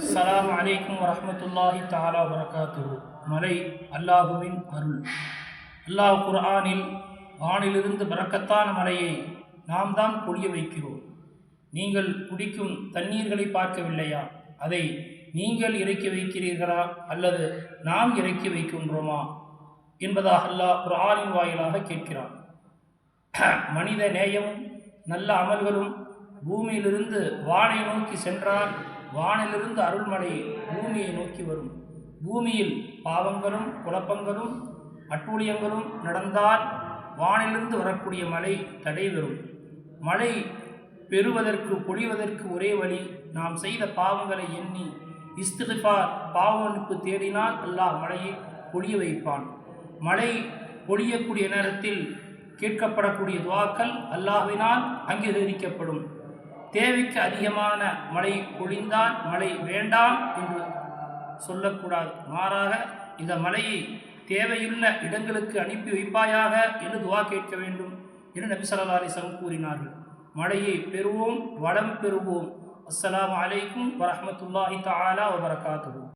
அஸ்ஸலாமு அலைக்கும் வரமத்துல்லாஹி தாலா வரகாத்து மலை அல்லாஹுவின் அருள். அல்லாஹ் குர்ஆனில் வானிலிருந்து பறக்கத்தான மலையை நாம் தான் பொழிய வைக்கிறோம். நீங்கள் குடிக்கும் தண்ணீர்களை பார்க்கவில்லையா? அதை நீங்கள் இறக்கி வைக்கிறீர்களா? அல்லது நாம் இறக்கி வைக்கின்றோமா? என்பதாக அல்லாஹ் குர்ஆனின் வாயிலாக கேட்கிறான். மனித நேயமும் நல்ல அமல்களும் பூமியிலிருந்து வானை நோக்கி சென்றால் வானிலிருந்து அருள்மழை பூமியை நோக்கி வரும். பூமியில் பாவங்களும் குழப்பங்களும் அட்டூழியங்களும் நடந்தால் வானிலிருந்து வரக்கூடிய மழை தடைபெறும். மழை பெறுவதற்கு பொழிவதற்கு ஒரே வழி நாம் செய்த பாவங்களை எண்ணி இஸ்திஃபார் பாவமன்னிப்பு தேடினால் அல்லாஹ் மழையை பொழிய வைப்பான். மழை பொழியக்கூடிய நேரத்தில் கேட்கப்படக்கூடிய துவாக்கள் அல்லாஹினால் அங்கீகரிக்கப்படும். தேவைக்கு அதிகமான மழை பொழிந்தால் மழை வேண்டாம் என்று சொல்லக்கூடாது. மாறாக இந்த மழையை தேவையுள்ள இடங்களுக்கு அனுப்பி வைப்பாயாக என்று துவா கேட்க வேண்டும் என்று நபி ஸல்லல்லாஹு கூறினார்கள். மழையை பெறுவோம் வளம் பெறுவோம். அஸ்லாம் அலைக்கும் வரமத்துல்லாஹி தாலா வரகாத்துவோம்